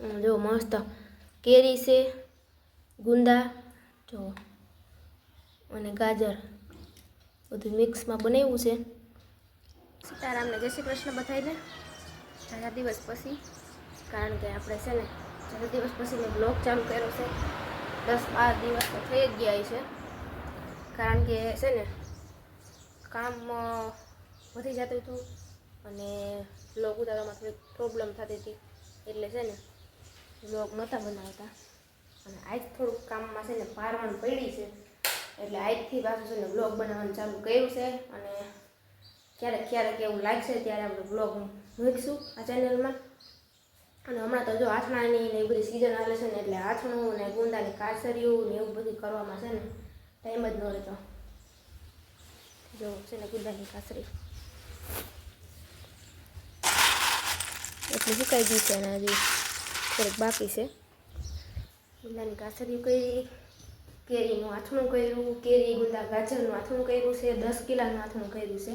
જો મસ્ત કેરી છે, ગુંદા, જો, અને ગાજર. બધું મિક્સમાં બનાવ્યું છે. સીતારામને જય શ્રી કૃષ્ણ બધાને ચાર દિવસ પછી, કારણ કે આપણે છે ને ચાર દિવસ પછી મેં બ્લોગ ચાલુ કર્યો છે. દસ બાર દિવસ તો થઈ જ ગયા છે. કારણ કે છે ને, કામ વધી જતું હતું અને બ્લોગ ઉતારવામાં થોડીક પ્રોબ્લેમ થતી હતી. એટલે છે ને બ્લોગ નહોતા બનાવતા. અને આજ થોડુંક કામમાં છે ને પારવાનું પડી છે. એટલે આજથી પાછું છે ને બ્લોગ બનાવવાનું ચાલુ કર્યું છે. અને ક્યારેક ક્યારેક એવું લાગશે ત્યારે આપણે બ્લોગ મૂકીશું આ ચેનલમાં. અને હમણાં તો જો આથણાની ને એ બધી સિઝન આવે છે ને એટલે આથણું ને ગુંદાની કાસરિયું ને એવું બધું કરવામાં છે ને ટાઈમ જ ન રહેતો. જો છે ને ગુંદાની કાસરી એટલી સુકાઈ ગઈ છે ને હજી. થોડીક બાકી છે. ગુંદાની કાસરિયું કરી કેરીનું આથણું કર્યું કેરી ગુંદા ગાજરનું આથણું કર્યું છે દસ કિલાનું આથણું કર્યું છે.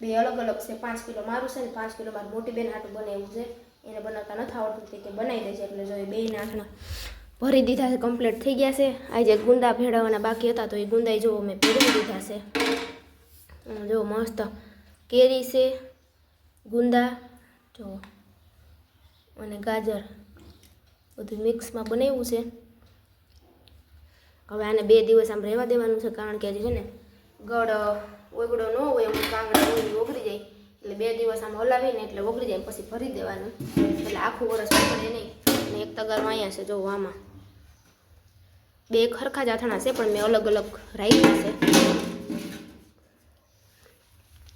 બે અલગ અલગ છે પાંચ કિલો મારું છે ને પાંચ કિલો મારું મોટી બેન હાટું બનાવ્યું છે. એને બનાવતા નથી આવડતું કે બનાવી દેજે એટલે જો એ બેયને આથણા ભરી દીધા છે કમ્પ્લીટ થઈ ગયા છે. આજે ગુંદા ભેળવવાના બાકી હતા તો એ ગુંદાઈ જુઓ મેં ભેળવી દીધા છે. હમ, જો મસ્ત કેરી છે ગુંદા જો અને ગાજર. બધું મિક્સમાં બનાવ્યું છે. હવે આને બે દિવસ આમ રહેવા દેવાનું છે, કારણ કે હજી છે ને ગળ ઓગળો ન હોય, એમ કાંગડા ઓગળી ઓગળી જાય. એટલે બે દિવસ આમ હલાવીને એટલે ઓગળી જાય, પછી ભરી દેવાનું. એટલે આખું વરસ પડે નહીં. એક તગારમાં અહીંયા છે, જો આમાં. બે ખરખા જ આથણા છે, પણ મેં અલગ અલગ રાખ્યા છે.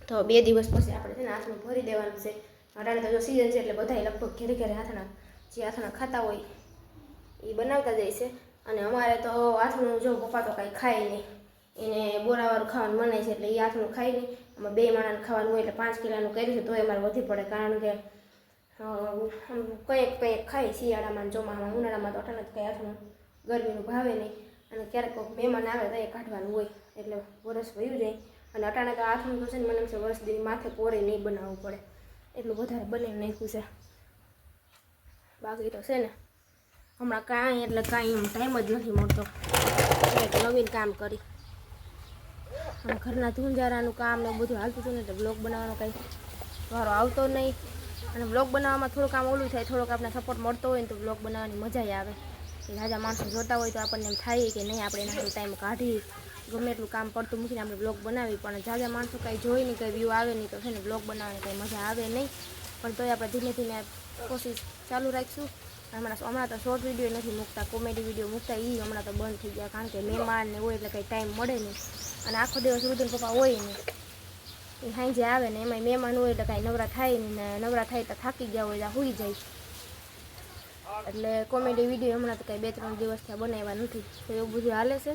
તો બે દિવસ પછી આપણે છે ને હાથમાં ભરી દેવાનું છે. અટાણે તો જો સિઝન છે એટલે બધા લગભગ ઘેરે ઘેરે હાથણા જે આથણા ખાતા હોય એ બનાવતા જાય છે. અને અમારે તો આથણું જો પપ્પા તો કાંઈ ખાય નહીં. એને બોરાવાળું ખાવાનું મનાય છે એટલે એ હાથનું ખાય નહીં. અમે બે માણાને ખાવાનું હોય એટલે પાંચ કિલોનું કર્યું છે તોય અમારે વધી પડે કારણ કે કંઈક કંઈક ખાય શિયાળામાં ચોમાસામાં, ઉનાળામાં તો અટાણે જ કંઈ આથણું ગરમીનું ભાવે નહીં. અને ક્યારેક કોઈક મહેમાન આવે તો એ કાઢવાનું હોય એટલે વરસ વયું જાય. અને અટાણે તો હાથનું તો છે ને મને એમ છે વરસ દિન માથે પોરે નહીં બનાવવું પડે. એટલું વધારે બને નાખ્યું છે બાકી તો છે ને, હમણાં કાંઈ, એટલે કાંઈ એમ ટાઈમ જ નથી મળતો. નવીન કામ કરી. અને ઘરના ધૂંજારાનું કામ ને બધું હાલતું હતું ને, એટલે બ્લોગ બનાવવાનો કંઈ વારો આવતો નહીં. અને બ્લોગ બનાવવામાં થોડુંક આમ ઓલું થાય, થોડોક આપણે સપોર્ટ મળતો હોય ને તો બ્લોગ બનાવવાની મજા આવે. રાજા માણસો જોતા હોય તો આપણને એમ થાય કે નહીં, આપણે એના ટાઈમ કાઢી, ગમે એટલું કામ પડતું મૂકીને આપણે બ્લોગ બનાવી. પણ જાજા માણસો કાંઈ જોઈ નહીં, કંઈ વ્યૂ આવે નહીં, તો છે ને બ્લોગ બનાવવાની કંઈ મજા આવે નહીં. પણ તોય આપણે ધીમે ધીમે કોશિશ ચાલુ રાખીશું. હમણાં હમણાં તો શોર્ટ વીડિયો નથી મૂકતા કોમેડી વીડિયો મૂકતા એ હમણાં તો બંધ થઈ ગયા, કારણ કે મહેમાન ને હોય એટલે કંઈ ટાઈમ મળે નહીં. અને આખો દિવસ રુદન પપ્પા હોય નહીં. એ સાંજે આવે ને એમાંય મહેમાન હોય એટલે કાંઈ નવરા થાય નહીં ને નવરા થાય તો થાકી ગયા હોય ત્યાં હોઈ જાય. એટલે કોમેડી વીડિયો હમણાં તો કાંઈ બે ત્રણ દિવસ થયા બનાવ્યા નથી. તો એવું બધું હાલે છે.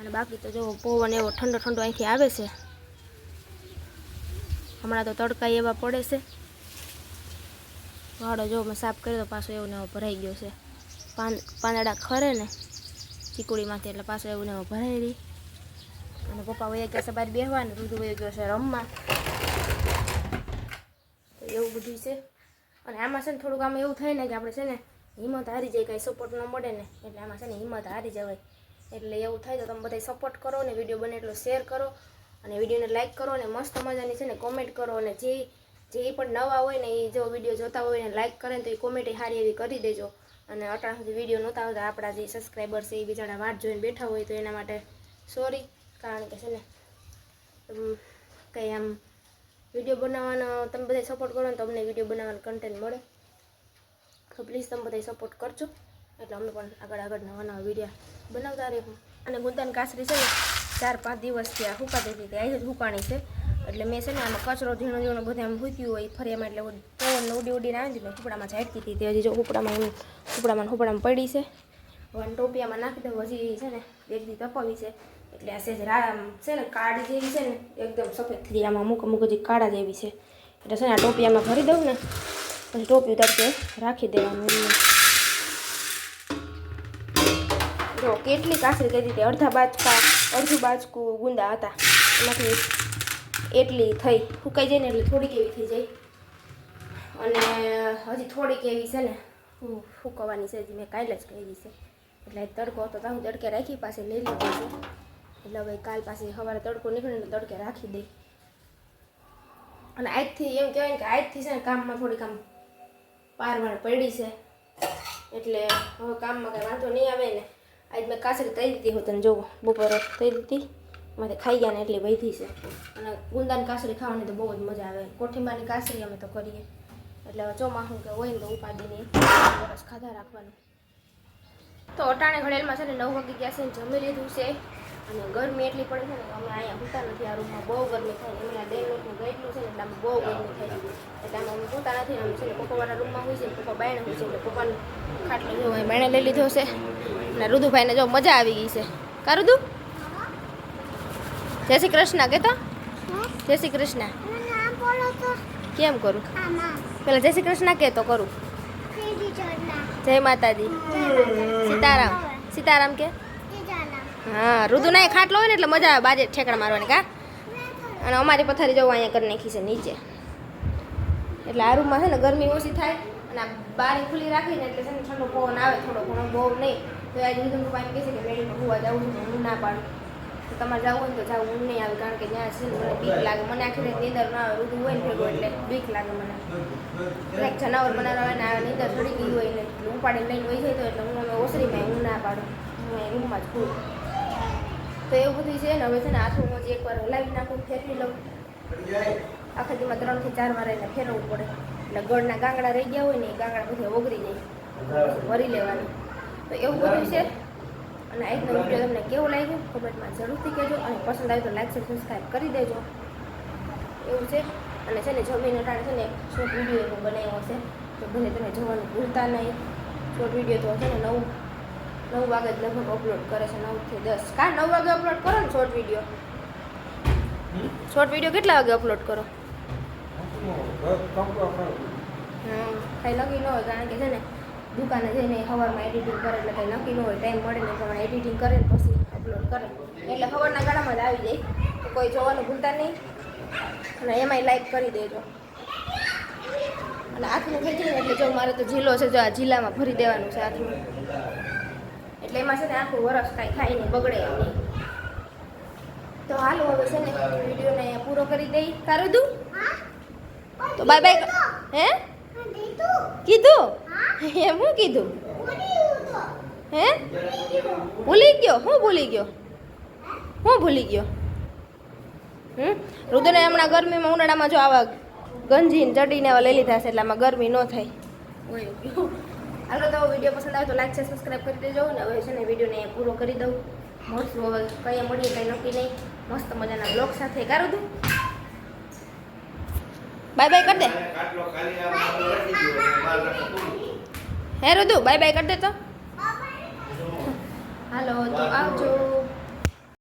અને બાકી તો જો પવન એવો ઠંડો ઠંડો અહીંથી આવે છે. હમણાં તો તડકા એવા પડે છે. વાળો જો મેં સાફ કર્યો તો પાછો એવું ને ભરાઈ ગયો છે. પાન, પાંદડા ખરે ને ચીકુડીમાંથી એટલે પાછો એવું ને ભરાઈ રહી. અને પપ્પા વયા ગયા છે બહાર બેહવા ને રુદુ વયો ગયો છે રમવા. તો એવું બધું છે. અને આમાં છે ને થોડુંક આમાં એવું થાય ને કે આપણે છે ને હિંમત હારી જાય, કાંઈ સપોર્ટ ન મળે ને, એટલે આમાં છે ને હિંમત હારી જવાય. એટલે એવું થાય તો તમે બધા સપોર્ટ કરો ને વીડિયો બને એટલો શેર કરો. અને વિડીયોને લાઇક કરો અને મસ્ત મજાની છે ને કોમેન્ટ કરો અને જે જે પણ નવા હોય ને એ જો વીડિયો જોતા હોય ને લાઇક કરે ને તો એ કોમેન્ટ સારી એવી કરી દેજો. અને અટાણ સુધી વીડિયો નહોતા આવતા, આપણા જે સબસ્ક્રાઈબર છે એ બિચારા વાટ જોઈને બેઠા હોય તો એના માટે સોરી કારણ કે છે ને કંઈ આમ વીડિયો બનાવવાનો, તમે બધા સપોર્ટ કરો ને તો અમને વીડિયો બનાવવાનો કન્ટેન્ટ મળે. તો પ્લીઝ તમે બધા સપોર્ટ કરજો. એટલે અમે પણ આગળ આગળ નવા નવા વીડિયો બનાવતા રહીશું અને ગુંદાન કાસરી છે ને, ચાર પાંચ દિવસથી આ હુકાતી હતી ત્યાં જ હુકાણી છે. એટલે મેં છે ને આમાં કચરો, ઝીણો ઝીણો બધા આમ મૂક્યું હોય, ફરી એમાં એટલે પવન ઉડી ઉડીને આવી હતી ને કુપડામાં ઝાટતી હતી. તે હજી જો કુપડામાં એમ કુપડામાં ને હુપડામાં પડી છે. હવે ટોપિયામાં નાખી દઉં, હજી છે ને એક દી તપાવી છે. એટલે આ સેજ રા, આમ છે ને કાળી જેવી છે ને, એકદમ સફેદ થઈ આમાં અમુક અમુક હજી કાળા જેવી છે. એટલે છે ને આ ટોપિયામાં ભરી દઉં ને, પછી ટોપી તરીકે રાખી દેવાનું જો કેટલી કાસરી કરી હતી અડધા બાજકા, અડધું બાજકું ગુંદા હતા. એમાંથી એટલી થઈ. ફૂંકાઈ જાય ને એટલે થોડીક એવી થઈ જાય. અને હજી થોડીક એવી છે ને, હું ફૂંકવાની છે, હજી મેં કાલે જ કરી છે. એટલે તડકો હતો તો હું તડકે રાખી પાસે લઈ લીધો છે. એટલે હવે કાલ પાસે સવારે તડકો નીકળે ને તડકે રાખી દઈ. અને આજથી એમ કહેવાય ને કે આજથી છે ને કામમાં થોડીક આમ પારવાણ પડી છે. એટલે હવે કામમાં કાંઈ વાંધો નહીં આવે ને. આજ મેં કાસરી તઈ દીધી હોત ને જોવો, બપોરે તઈ દીધી. મારે ખાઈ ગયા ને એટલી વધી છે. અને ગુંદાની કાસરી ખાવાની તો બહુ જ મજા આવે. કોઠીંબાની કાસરી અમે તો કરીએ. એટલે ચોમાસું કે હોય ને તો ઉપાડીને વરસ ખાધા રાખવાનું. તો અટાણે ઘડેલમાં છે ને નવ વાગી ગયા છે ને જમી લીધું છે. અને ગરમી એટલી પડે છે ને અમે અહીંયા હોતા નથી. આ રૂમમાં બહુ ગરમી થાય. એમના ડેનનું ગયેલું છે ને એટલે અમે બહુ ગરમી થાય એટલે આમાં અમે હોતા નથી. અમે છે ને પપ્પાવાળા રૂમમાં હોય છે પપ્પા બાયણે હોય છે એટલે પપ્પાને ખાટલો જો અહીં બાયણે લઈ લીધો છે. અને રુદુભાઈને જો મજા આવી ગઈ છે. કા રુદુ? જય શ્રી કૃષ્ણ કહેતો જય શ્રી કૃષ્ણ. કેમ કરું? પેલા જય શ્રી કૃષ્ણ કે તો કરું. જય માતાજી. સીતારામ. સીતારામ કે? હા રુદુ ના ખાટલો હોય ને એટલે મજા આવે બાજે ઠેકડા મારવાની કા? અને અમારી પથારી જવું અહીંયા કરી નાખી છે નીચે. એટલે આ રૂમમાં છે ને ગરમી ઓછી થાય અને આ બારી ખુલ્લી રાખીને એટલે છે ને ઠંડો પવન આવે થોડો ઘણો બહુ નહીં. તો આજે વિધુ પાણી કહે છે કે મેળીમાં હોવા જવું છે હું ના પાડું. તો તમારે જવું હોય તો જવું. હું નહીં આવે કારણ કે ત્યાં છે મને બીક લાગે. મને આખી રાત નીંદર ના આવે. રૂધું હોય ને ભેગું એટલે બીક લાગે મને. એક જનાવર બનાવવા હોય ને આ નીંદર થોડી ગઈ હોય ને એટલે ઉપાડીને લઈને વહી જાય તો એટલે હું અમે ઓસરીમાં હું ના પાડું. હું એ રૂમમાં જ ખુદ તો એવું બધું છે ને, હવે છે ને હાથું હું એકવાર હલાવી નાખું, ફેરવી લઉં. આખા દીમાં ત્રણથી ચાર વાર એને ફેરવવું પડે. એટલે ગળના ગાંગડા રહી ગયા હોય ને, એ ગાંગડા બધે ઓગળી જાય. ભરી લેવાનું. તો એવું બધું છે? અને આજનો વીડિયો તમને કેવું લાગ્યું? કોમેન્ટમાં જરૂરથી કહેજો. અને પસંદ આવ્યો તો લાઈક છે સબસ્ક્રાઈબ કરી દેજો. એવું છે? અને છે ને જમીન અટાણે છે ને શોર્ટ વીડિયો એવો બનાવ્યો છે તો ભલે તમે જોવાનું ભૂલતા નહીં. શોર્ટ વીડિયો તો છે ને નવ નવ વાગે જ લગભગ અપલોડ કરે છે નવથી દસ. કા નવ વાગે અપલોડ કરો ને શોર્ટ વીડિયો શોર્ટ વીડિયો કેટલા વાગે અપલોડ કરો? હા કાંઈ લગી ન હોય કારણ કે છે ને દુકાને જઈને સવારમાં એડિટિંગ કરે એટલે કંઈ નક્કી ન હોય ટાઈમ મળે ને પ્રમાણે એડિટિંગ કરે ને પછી અપલોડ કરે. એટલે સવારના ગાળામાં જ આવી જાય, તો કોઈ જોવાનું ભૂલતા નહીં. અને એમાંય લાઈક કરી દેજો. અને આથમું થઈ એટલે જો મારે તો જિલ્લો છે, જો આ જિલ્લામાં ભરી દેવાનું છે આથમું એટલે એમાં છે ને આખું વરસ કાંઈ ખાઈ નહીં, બગડે નહીં. તો હાલો હવે છે ને વિડીયોને પૂરો કરી દઈ. તારું તું તો બાય બાય હે? કીધું? હે હું કીધું? હે? ભૂલી ગયો. હું ભૂલી ગયો? હું ભૂલી ગયો? હમ? રુદ્રને હમણાં ગરમીમાં ઉનાળામાં જો આવા ગંજીને ચડીને લઈ લીધા છે, એટલે આમાં ગરમી ન થાય આગળ તો વીડિયો પસંદ આવે તો લાઈક છે સબસ્ક્રાઈબ કરી દેજો ને હવે છે ને વિડીયોને પૂરો કરી દઉં. હવે, કઈ મળીએ, કંઈ નક્કી નહીં. મસ્ત મજાના બ્લોગ સાથે. કાઢું તું? બાય બાય કરી દે. હે રુદુ બાય બાય કરી દે તો. હાલો તો આવજો.